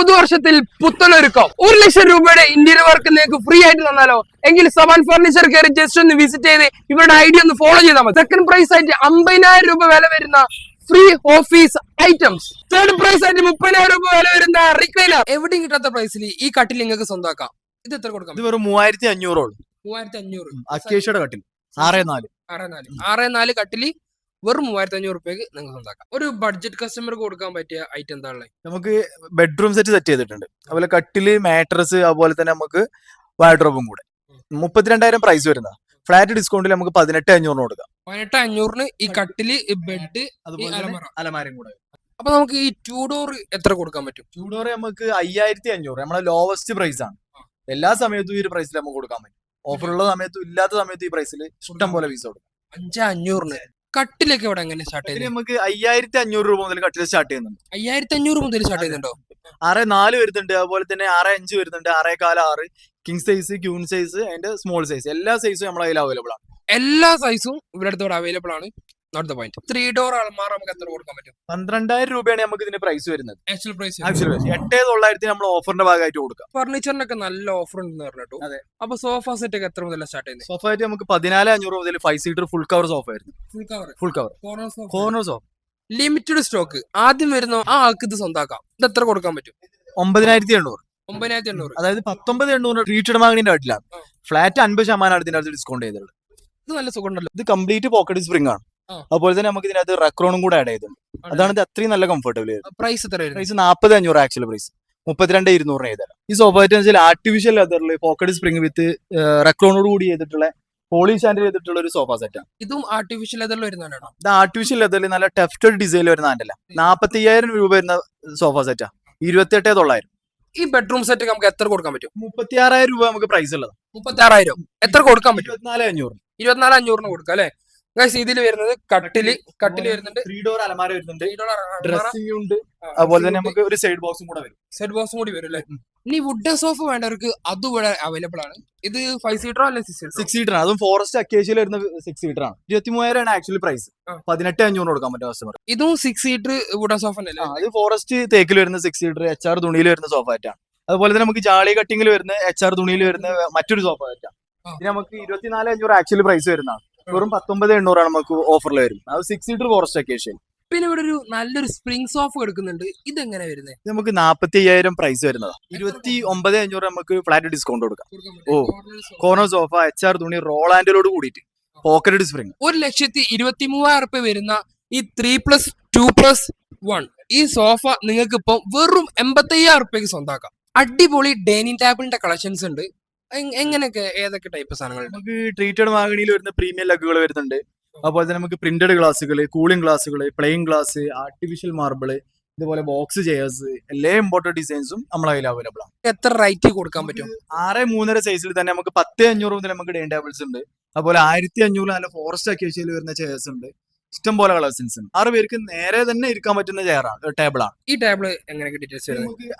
പുതുവർഷത്തിൽ പുത്തനൊരുക്കം ഒരു ലക്ഷം രൂപയുടെ ഇന്ത്യയിലെ വർക്ക് നിങ്ങൾക്ക് ഫ്രീ ആയിട്ട് തന്നാലോ? എങ്കിൽ സവാൻ ഫർണിച്ചർ കയറി ജസ്റ്റ് ഒന്ന് വിസിറ്റ് ചെയ്ത് ഇവരുടെ ഐഡിയ ഒന്ന് ഫോളോ ചെയ്താൽ മതി. സെക്കൻഡ് പ്രൈസ് ആയിട്ട് അമ്പതിനായിരം രൂപ വില വരുന്ന free office items third prize ആയിട്ട് മുപ്പതിനായിരം രൂപ വില വരുന്ന റിക്ലൈനർ എവിടെയും കിട്ടാത്ത പ്രൈസിൽ ഈ കട്ടിൽ നിങ്ങൾക്ക് സ്വന്തമാക്കാം. ഇത് എത്ര കൊടുക്കാം? ഇത് വെറും മൂവായിരത്തി അഞ്ഞൂറോളൂ മൂവായിരത്തി അഞ്ഞൂറ്. അക്കേഷയുടെ കട്ടിൽ ആറേ നാല്. ആറ് നാല്. ആറ് നാല് കട്ടിൽ വെറും മൂവായിരത്തി അഞ്ഞൂറ് റുപ്യക്ക് നിങ്ങൾക്ക് സ്വന്തമാക്കാം. ഒരു ബഡ്ജറ്റ് കസ്റ്റമർക്ക് കൊടുക്കാൻ പറ്റിയ ഐറ്റം എന്താ ഉള്ളത് നമുക്ക് ബെഡ്റൂം സെറ്റ് സെറ്റ് ചെയ്തിട്ടുണ്ട്. അതുപോലെ കട്ടിൽ മാട്രസ് അതുപോലെ തന്നെ നമുക്ക് വാർഡ്രോബും കൂടെ. മുപ്പത്തിരണ്ടായിരം പ്രൈസ് വരുന്ന ഫ്ലാറ്റ് ഡിസ്കൗണ്ടിൽ നമുക്ക് പതിനെട്ട് അഞ്ഞൂറിന് കൊടുക്കാം. പതിനെട്ട് അഞ്ഞൂറിന് ഈ കട്ടിൽ ബെഡ് അതുപോലെ അലമാരയും കൂടെ. അപ്പൊ നമുക്ക് ഈ ടൂ ഡോർ എത്ര കൊടുക്കാൻ പറ്റും? ചൂടോറെ നമുക്ക് അയ്യായിരത്തി അഞ്ഞൂറ് നമ്മളെ ലോവസ്റ്റ് പ്രൈസ് ആണ്. എല്ലാ സമയത്തും ഈ ഒരു പ്രൈസിൽ നമുക്ക് കൊടുക്കാൻ പറ്റും. ഓഫർ ഉള്ള സമയത്തും ഇല്ലാത്ത സമയത്തും ഈ പ്രൈസിൽ ഇഷ്ടം പോലെ പീസ് കൊടുക്കാം. അഞ്ച് അഞ്ഞൂറിന്. കട്ടിലൊക്കെ ഇവിടെ എങ്ങനെ സ്റ്റാർട്ട് ചെയ്യുന്നത്? നമുക്ക് അയ്യായിരത്തി അഞ്ഞൂറ് രൂപ മുതൽ കട്ടിൽ സ്റ്റാർട്ട് ചെയ്യുന്നുണ്ട്. അയ്യായിരത്തി അഞ്ഞൂറ് മുതൽ സ്റ്റാർട്ട് ചെയ്യുന്നുണ്ടോ? ആറ് നാല് വരുന്നുണ്ട് അതുപോലെ തന്നെ ആറ് അഞ്ച് വരുന്നുണ്ട് ആറേ കാല ആറ് കിങ് സൈസ് ക്യൂൺ സൈസ് അതിന്റെ സ്മോൾ സൈസ് എല്ലാ സൈസും നമ്മളെ കയ്യിൽ അവൈലബിൾ ആണ്. എല്ലാ സൈസും ഇവിടെ അടുത്ത് ഇവിടെ അവൈലബിൾ ആണ്. Note the point three door അൾമാർ നമുക്ക് എത്ര കൊടുക്കാൻ പറ്റും? പന്ത്രണ്ടായിരം രൂപയാണ് നമുക്ക് ഇതിന്റെ പ്രൈസ് വരുന്നത്. ആക്ച്വൽ പ്രൈസ് ആക്ച്വലി എട്ടേ തൊള്ളായിരത്തി നമ്മൾ ഓഫറിന്റെ ഭാഗമായിട്ട് കൊടുക്കാം. ഫർണിച്ചറിനൊക്കെ നല്ല ഓഫർ ഉണ്ടെന്ന് പറഞ്ഞു അതെ. അപ്പൊ സോഫ സെറ്റ് ഒക്കെ എത്ര മുതൽ സ്റ്റാർട്ട് ചെയ്യുന്നത് സോഫ ആയിട്ട് നമുക്ക് പതിനാല് അഞ്ഞൂറ് മുതൽ five seater full cover sofa ആയിരുന്നു. Full cover full cover corner sofa limited stock ആദ്യം വരുന്ന ആ ആൾക്ക് ഇത് സ്വന്താക്കാം. ഇത് എത്ര കൊടുക്കാൻ പറ്റും? ഒമ്പതിനായിരത്തി എണ്ണൂറ്. ഒമ്പതിനായിരത്തി എണ്ണൂറ്. അതായത് പത്തൊമ്പത് എണ്ണൂറ് ട്രീറ്റഡ് മാഗണിന്റെ ആയിട്ടിലാണ് ആ. ഫ്ലാറ്റ് അൻപത് ശതമാനം അടുത്തിന്റെ അടുത്ത് ഡിസ്കൗണ്ട് ചെയ്തിട്ടുള്ളത് ഇത് നല്ല സുഖമുണ്ടല്ലോ ഇത് കംപ്ലീറ്റ് പോക്കറ്റ് സ്പ്രിംഗ് ആണ്. അതുപോലെ തന്നെ നമുക്ക് ഇതിനകത്ത് റക്രോണും കൂടെ ആഡ് ചെയ്തിട്ടുണ്ട് അതാണ് ഇത് അത്രയും നല്ല കംഫർട്ടബിൾ പ്രൈസ് എത്ര പ്രൈസ് നാൽപ്പത് അഞ്ഞൂറ് ആക്ച്വൽ പ്രൈസ് മുപ്പത്തിരണ്ട് ഇരുന്നൂറിന് ചെയ്തത് ഈ സോഫ വെച്ചാൽ ആർട്ടിഫിഷ്യൽ ലെതറിൽ പോക്കറ്റ് സ്പ്രിംഗ് വിത്ത് റക്രോണോട് കൂടി ചെയ്തിട്ടുള്ള പോളിഷ് ആൻഡ് ചെയ്തിട്ടുള്ള ഒരു സോഫ സെറ്റാണ് ഇതും ആർട്ടിഫിഷ്യൽ ലെതറിൽ വരുന്നതാണോ? ഇത് ആർട്ടിഫിഷ്യൽ ലെതറിൽ നല്ല ടെഫ്റ്റഡ് ഡിസൈൻ വരുന്ന ആൻഡല്ല നാൽപ്പത്തി അയ്യായിരം രൂപ വരുന്ന സോഫ സെറ്റാ ഇരുപത്തി എട്ടേ തൊള്ളായിരം. ഈ ബെഡ്റൂം സെറ്റ് നമുക്ക് എത്ര കൊടുക്കാൻ പറ്റും? മുപ്പത്തി ആറായിരം രൂപ നമുക്ക് പ്രൈസ് ഉള്ളത്. മുപ്പത്തി ആറായിരം എത്ര കൊടുക്കാൻ പറ്റും? ഇരുപത്തിനാല് അഞ്ഞൂറ് ഇരുപത്തിനാല് അഞ്ഞൂറിന് കൊടുക്കാം അല്ലെ? ഇതിൽ വരുന്നത് കട്ടിൽ കട്ടിൽ വരുന്നുണ്ട്. ത്രീ ഡോർ അലമാര വരുന്നുണ്ട്. ത്രീ ഡോർ ഡ്രസ്സിംഗ് ഉണ്ട്. അതുപോലെ തന്നെ നമുക്ക് ഒരു സൈഡ് ബോക്സും കൂടെ വരും. സൈഡ് ബോക്സും കൂടി വരും അല്ലേ? ഇനി വുഡ് സോഫ വേണ്ടവർക്ക് അതും ഇവിടെ അവൈലബിൾ ആണ്. ഇത് ഫൈവ് സീറ്റർ അല്ലെ സിക്സ് സിക്സ് സീറ്റർ ആണ്. അതും ഫോറസ്റ്റ് അക്കേഷ്യയിൽ വരുന്ന സിക്സ് സീറ്റർ ആണ്. ഇരുപത്തി മൂവായിരമാണ് ആക്ച്വലി പ്രൈസ്. പതിനെട്ട് അഞ്ഞൂറ് കൊടുക്കാൻ പറ്റും കസ്റ്റമർ ഇതും സിക്സ് സീറ്റർ വുഡ് സോഫ അല്ലേ? അത് ഫോറസ്റ്റ് തേക്കിൽ വരുന്ന സിക്സ് സീറ്റർ എച്ച് ആർ തുണിയിൽ വരുന്ന സോഫ ആയിട്ടാണ് അതുപോലെ തന്നെ നമുക്ക് ജാളി കട്ടിങ്ങിൽ വരുന്ന എച്ച് ആർ തുണിയിൽ വരുന്ന മറ്റൊരു സോഫ ആയിട്ടാണ് നമുക്ക് ഇരുപത്തിനാല് അഞ്ഞൂറ് ആക്ച്വലി പ്രൈസ് വരുന്നതാണ്. വെറും പത്തൊമ്പത് എണ്ണൂറാണ് നമുക്ക് ഓഫറിൽ വരും അത് സിക്സ് സീറ്റർ ഫോറസ്റ്റ് അക്കേഷൻ പിന്നെ ഇവിടെ ഒരു നല്ലൊരു സ്പ്രിംഗ് സോഫ് എടുക്കുന്നുണ്ട് ഇതെങ്ങനെ വരുന്നത് നമുക്ക് നാൽപ്പത്തി അയ്യായിരം പ്രൈസ് വരുന്നത്. ഇരുപത്തി ഒമ്പത് അഞ്ഞൂറ് നമുക്ക് ഫ്ലാറ്റ് ഡിസ്കൗണ്ട് കൊടുക്കാം. ഓ. കോർണർ സോഫ എച്ച് ആർ തുണി റോളാൻഡിലോട് കൂടിയിട്ട്. പോക്കറ്റ് സ്പ്രിംഗ് ഒരു ലക്ഷത്തി ഇരുപത്തി മൂവായിരം റുപ്യ വരുന്ന ഈ three plus two plus one ഈ സോഫ നിങ്ങൾക്ക് ഇപ്പം വെറും എൺപത്തി അയ്യായിരം റുപ്യക്ക് സ്വന്താക്കാം. അടിപൊളി ഡൈനിങ് ടേബിളിന്റെ കളക്ഷൻസ് ഉണ്ട്. എങ്ങനെയൊക്കെ ഏതൊക്കെ ടൈപ്പ് സാധനങ്ങൾ നമുക്ക് ട്രീറ്റഡ് മാഗണിയിൽ വരുന്ന പ്രീമിയം ലഗുകൾ വരുന്നുണ്ട്. അതുപോലെ തന്നെ നമുക്ക് പ്രിന്റഡ് ഗ്ലാസുകൾ കൂളിംഗ് ഗ്ലാസുകൾ പ്ലെയിൻ ഗ്ലാസ് ആർട്ടിഫിഷ്യൽ മാർബിൾ ഇതുപോലെ ബോക്സ് ചെയേഴ്സ് എല്ലാ ഇമ്പോർട്ടഡ് ഡിസൈൻസും നമ്മൾ കയ്യിൽ അവൈലബിൾ ആണ്. എത്ര റേറ്റ് കൊടുക്കാൻ പറ്റും? ആറ് മൂന്നര സൈസിൽ തന്നെ നമുക്ക് പത്ത് അഞ്ഞൂറ് മുതൽ നമുക്ക് ഡേ ടേബിൾസ് ഉണ്ട്. അതുപോലെ ആയിരത്തി അഞ്ഞൂറ് നല്ല ഫോറസ്റ്റ് അക്കേഷ്യയിൽ വരുന്ന ചെയേഴ്സ് ഉണ്ട്. ഇഷ്ടം പോലെ കളക്ഷൻസ് ഉണ്ട്. ആറ് പേർക്ക് നേരെ തന്നെ ഇരിക്കാൻ പറ്റുന്ന ചെയറാണ് ടേബിൾ ആണ്. ഈ ടേബിൾ എങ്ങനെ ഡീറ്റെയിൽസ്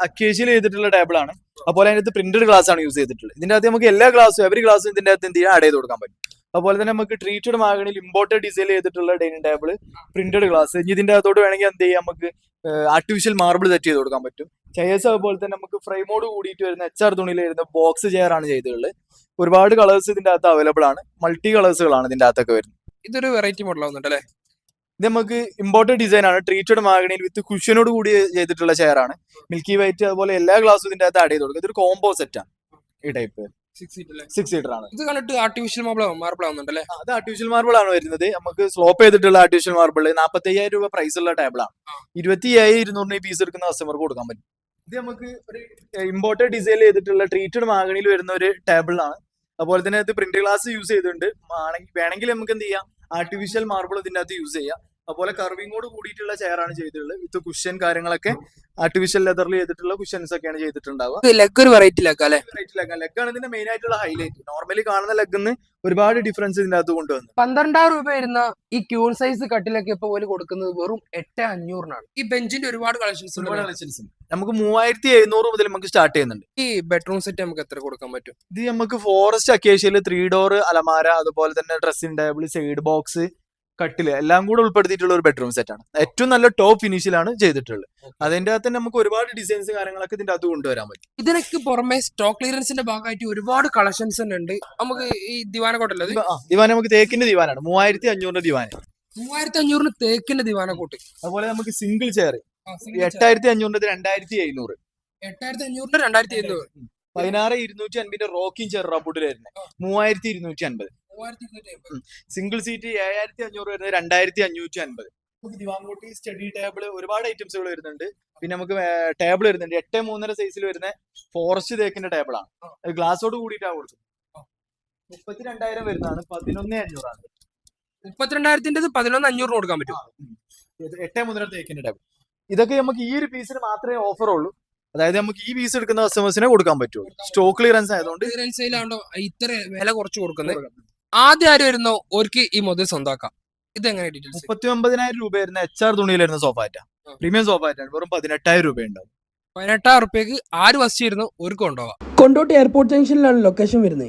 അക്കേഷ്യയിൽ ചെയ്തിട്ടുള്ള ടേബിൾ ആണ്. അതുപോലെ അതിനകത്ത് പ്രിന്റഡ് ഗ്ലാസ് ആണ് യൂസ് ചെയ്തിട്ടുള്ളത്. ഇതിന്റെ അകത്ത് നമുക്ക് എല്ലാ ഗ്ലാസും എവറി ഗ്ലാസും ഇതിന്റെ അകത്ത് എന്ത് ചെയ്യാൻ ആഡ് ചെയ്ത് കൊടുക്കാൻ പറ്റും. അതുപോലെ തന്നെ നമുക്ക് ട്രീറ്റഡ് മാഗണിൽ ഇമ്പോർട്ടഡ് ഡിസൈൻ ചെയ്തിട്ടുള്ള ഡൈനിങ് ടേബിൾ പ്രിന്റഡ് ഗ്ലാസ് ഇനി ഇതിന്റെ അകത്തോട്ട് വേണമെങ്കിൽ എന്ത് ചെയ്യാം നമുക്ക് ആർട്ടിഫിഷ്യൽ മാർബിൾ സെറ്റ് ചെയ്ത് കൊടുക്കാൻ പറ്റും. ചെയർസ് അതുപോലെ തന്നെ നമുക്ക് ഫ്രെയിമോട് കൂടിയിട്ട് വരുന്ന എച്ച് ആർ തുണിയിൽ വരുന്ന ബോക്സ് ചെയർ ആണ് ചെയ്തിട്ടുള്ളത്. ഒരുപാട് കളേഴ്സ് ഇതിന്റെ അകത്ത് അവൈലബിൾ ആണ്. മൾട്ടി കളേഴ്സുകളാണ് ഇതിന്റെ അകത്തൊക്കെ വരുന്നത്. ഇതൊരു വെറൈറ്റി മോഡൽ ആവുന്നുണ്ട് അല്ലേ ഇത് നമുക്ക് ഇമ്പോർട്ടന്റ് ഡിസൈൻ ആണ് ട്രീറ്റഡ് മാഗണിയിൽ വിത്ത് കുഷനോട് കൂടി ചെയ്തിട്ടുള്ള ചെയർ ആണ്. മിൽക്കി വൈറ്റ് അതുപോലെ എല്ലാ ഗ്ലാസും ഇതിന്റെ അകത്ത് ആഡ് ചെയ്ത് കൊടുക്കും. ഇതൊരു കോംബോ സെറ്റ് ആണ് ഈ ടൈപ്പ് സിക്സ് സീറ്റർ ആണ്. ഇത് കണ്ടിട്ട് ആർട്ടിഫിഷ്യൽ മാർബിൾ മാർബിൾ ആവുന്നുണ്ടല്ലേ? അത് ആർട്ടിഫിഷ്യൽ മാർബിൾ ആണ് വരുന്നത്. നമുക്ക് സ്ലോപ്പ് ചെയ്തിട്ടുള്ള ആർട്ടിഫിഷ്യൽ മാർബിൾ നാൽപ്പത്തി അയ്യായിരം രൂപ പ്രൈസ് ഉള്ള ടേബിൾ ആണ്. ഇരുപത്തി അയ്യായിരം ഇരുന്നൂറിന് ഈ പീസ് എടുക്കുന്ന കസ്റ്റമർക്ക് കൊടുക്കാൻ പറ്റും. ഇത് നമുക്ക് ഒരു ഇമ്പോർട്ടഡ് ഡിസൈൻ ചെയ്തിട്ടുള്ള ട്രീറ്റഡ് മാഗണിയിൽ വരുന്ന ഒരു ടേബിൾ ആണ്. അതുപോലെ തന്നെ ഇത് പ്രിന്റ് ഗ്ലാസ് യൂസ് ചെയ്തിട്ടുണ്ട്. വേണമെങ്കിൽ നമുക്ക് എന്ത് ചെയ്യാം? ആർട്ടിഫിഷ്യൽ മാർബിൾ ഇതിന്റെ അകത്ത് യൂസ് ചെയ്യാം. അതുപോലെ കർവിങ്ങോട് കൂടിയിട്ടുള്ള ചെയറാണ് ആണ് ചെയ്തിട്ടുള്ളത്. വിത്ത് കുഷൻ കാര്യങ്ങളൊക്കെ ആർട്ടിഫിഷ്യൽ ലെതറിൽ ചെയ്തിട്ടുള്ള കുഷൻസ് ഒക്കെയാണ് ചെയ്തിട്ടുണ്ടാവുക. ലെഗ് ഒരു വെറൈറ്റി ലെഗ് അല്ലേ? ലെഗ് ലെഗ് ആണ്. ഇതിന്റെ മെയിൻ ആയിട്ടുള്ള ഹൈലൈറ്റ് നോർമലി കാണുന്ന ലെഗിന്ന് ഒരുപാട് ഡിഫറൻസ് ഇതിന്റെ അകത്ത് കൊണ്ടുവന്നു. പന്ത്രണ്ടായിരം രൂപ വരുന്ന ഈ ക്യൂൺ സൈസ് കട്ടിലൊക്കെ ഇപ്പൊ പോലെ കൊടുക്കുന്നത് വെറും എട്ട് അഞ്ഞൂറിനാണ്. ഈ ബെഞ്ചിന്റെ ഒരുപാട് കളക്ഷൻസ് ഒരുപാട് കളക്ഷൻസ് ഉണ്ട്. നമുക്ക് മൂവായിരത്തി എഴുന്നൂറ് മുതൽ നമുക്ക് സ്റ്റാർട്ട് ചെയ്യുന്നുണ്ട്. ഈ ബെഡ്റൂം സെറ്റ് നമുക്ക് എത്ര കൊടുക്കാൻ പറ്റും? ഇത് നമുക്ക് ഫോറസ്റ്റ് അക്കേഷ്യയിൽ ത്രീ ഡോർ അലമാര അതുപോലെ തന്നെ ഡ്രസ്സിംഗ് ടേബിൾ സൈഡ് ബോക്സ് കട്ടിൽ എല്ലാം കൂടെ ഉൾപ്പെടുത്തിയിട്ടുള്ള ഒരു ബെഡ്റൂം സെറ്റ് ആണ്. ഏറ്റവും നല്ല ടോപ്പ് ഫിനിഷിലാണ് ചെയ്തിട്ടുള്ളത്. അതിന്റെ അകത്ത് തന്നെ നമുക്ക് ഒരുപാട് ഡിസൈൻസ് കാര്യങ്ങളൊക്കെ ഇതിന്റെ അത് കൊണ്ടുവരാൻ പറ്റും. ഇതിനൊക്കെ പുറമെ സ്റ്റോക്ക് ക്ലിയറൻസിന്റെ ഭാഗമായിട്ട് ഒരുപാട് കളക്ഷൻസ് തന്നെ ഉണ്ട്. നമുക്ക് ഈ ദിവാന ആ, ദിവാന നമുക്ക് തേക്കിന്റെ ദിവാനാണ്. മൂവായിരത്തി അഞ്ഞൂറിന്റെ ദിവാന. മൂവായിരത്തി അഞ്ഞൂറിന് തേക്കിന്റെ ദിവാന കോട്ട് അതുപോലെ നമുക്ക് സിംഗിൾ ചെയർ എട്ടായിരത്തി അഞ്ഞൂറിന്റെ രണ്ടായിരത്തി എഴുന്നൂറ് എട്ടായിരത്തി അഞ്ഞൂറിന് രണ്ടായിരത്തി എഴുന്നൂറ് പതിനാറ് ഇരുന്നൂറ്റി അൻപതിന്റെ റോക്കിംഗ് ചെയർ റബ്ബുട്ടിൽ വരുന്നത് മൂവായിരത്തി ഇരുന്നൂറ്റി അൻപത്. സിംഗിൾ സീറ്റ് ഏഴായിരത്തി അഞ്ഞൂറ് വരുന്നത് രണ്ടായിരത്തി അഞ്ഞൂറ്റി അൻപത്. നമുക്ക് ദിവാങ്കോട്ടി സ്റ്റഡി ടേബിൾ ഒരുപാട് ഐറ്റംസുകൾ വരുന്നുണ്ട്. പിന്നെ നമുക്ക് ടേബിൾ വരുന്നുണ്ട്. എട്ട് മൂന്നര സൈസിൽ വരുന്ന ഫോറസ്റ്റ് തേക്കിന്റെ ടേബിളാണ് ഗ്ലാസോട് കൂടിയിട്ടാണ് കൊടുത്തത്. മുപ്പത്തി രണ്ടായിരം വരുന്നതാണ്. പതിനൊന്ന് അഞ്ഞൂറാണ്. മുപ്പത്തിരണ്ടായിരത്തിന്റെ പതിനൊന്ന് അഞ്ഞൂറിന് കൊടുക്കാൻ പറ്റും. എട്ട് മൂന്നര തേക്കിന്റെ ടേബിൾ ഇതൊക്കെ നമുക്ക് ഈ ഒരു പീസിന് മാത്രമേ ഓഫർ ഉള്ളൂ. അതായത് നമുക്ക് ഈ പീസ് എടുക്കുന്ന കസ്റ്റമേഴ്സിനെ കൊടുക്കാൻ പറ്റുള്ളൂ. സ്റ്റോക്ക് ക്ലിയറൻസ് ആയതുകൊണ്ട് ക്ലിയറൻസ് ഇത്ര വില കുറച്ച് കൊടുക്കുന്നത് ആദ്യം ആര് വരുന്നോ? ഓർക്ക് ഈ മുതൽ സ്വന്തമാക്കാം. ഇത് എങ്ങനെ ഡീറ്റെയിൽസ് മുപ്പത്തി ഒമ്പതിനായിരം രൂപ വരുന്ന എച്ച് ആർ തുണിയിൽ വരുന്ന സോഫാറ്റ പ്രീമിയം സോഫാറ്റാണ് വെറും പതിനെട്ടായിരം രൂപ ഉണ്ടാവും പതിനെട്ടായിരം റുപ്യക്ക് ആര് ബസ് ഒരു അവർക്ക് കൊണ്ടുപോകാം. കൊണ്ടോട്ടി എയർപോർട്ട് ജംഗ്ഷനിലാണ് ലൊക്കേഷൻ വരുന്നത്.